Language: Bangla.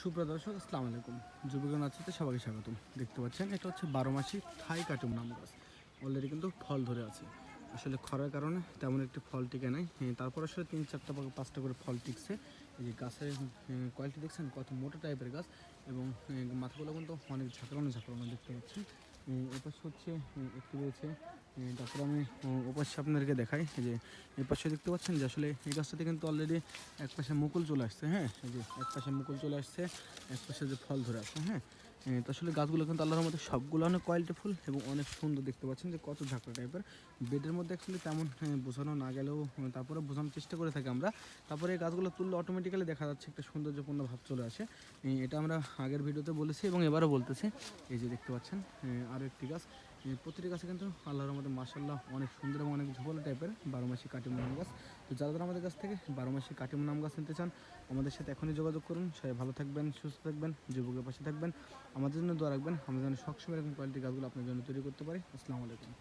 সুপ্রদর্শক আসসালামু আলাইকুম। যুবগান আছে সবাইকে স্বাগতম। দেখতে পাচ্ছেন এটা হচ্ছে বারো মাসি থাই কাটুম নাম গাছ। অলরেডি কিন্তু ফল ধরে আছে। আসলে খরার কারণে তেমন একটি ফল টিকে নাই। হ্যাঁ, তারপর আসলে তিন চারটা বা পাঁচটা করে ফল টিকছে। এই যে গাছের কোয়ালিটি দেখছেন কত মোটা টাইপের গাছ। এবং মাথাগুলো কিন্তু অনেক ঝাঁকড়ানো ঝাঁকড়ানো দেখতে পাচ্ছেন। এ হচ্ছে একটি রয়েছে। তারপরে আমি ওপাশে আপনাদেরকে দেখাই যে এই পাশে দেখতে পাচ্ছেন যে আসলে এই গাছটাতে কিন্তু অলরেডি এক পাশে মুকুল চলে আসছে হ্যাঁ? এই যে এক পাশে মুকুল চলে আসছে এক পাশে যে ফল ধরে আসছে হ্যাঁ? তো আসলে গাছগুলো কিন্তু আল্লাহর মধ্যে সবগুলো অনেক কোয়ালিটি ফুল এবং অনেক সুন্দর দেখতে পাচ্ছেন যে কত ঝাঁকড়া টাইপের। বেডের মধ্যে অ্যাকচুয়ালি তেমন বোঝানো না গেলেও তারপরে বোঝানোর চেষ্টা করে থাকি আমরা। তারপরে এই গাছগুলো তুললে অটোমেটিক্যালি দেখা যাচ্ছে একটা সৌন্দর্যপূর্ণ ভাব চলে আসে। এটা আমরা আগের ভিডিওতে বলেছি এবং এবারও বলতেছি। এই যে দেখতে পাচ্ছেন আরও একটি গাছ। প্রতিটি গাছে কিন্তু আল্লাহর মধ্যে মাসাল্লাহ অনেক সুন্দর এবং অনেক ঝোপালো টাইপের বারো মাসি কাটিমুনাম গাছ। তো যারা যারা আমাদের কাছ থেকে বারো মাসি কাটিমুনাম গাছ নিতে চান, আমাদের সাথে এখনই যোগাযোগ করুন। সবাই ভালো থাকবেন, সুস্থ থাকবেন, যুবকের পাশে থাকবেন। আমাদের জন্য দোয়া রাখবেন। আমরা যেন সবসময় এরকম কোয়ালিটির গাছগুলো আপনার জন্য তৈরি করতে পারি। আসসালামু আলাইকুম।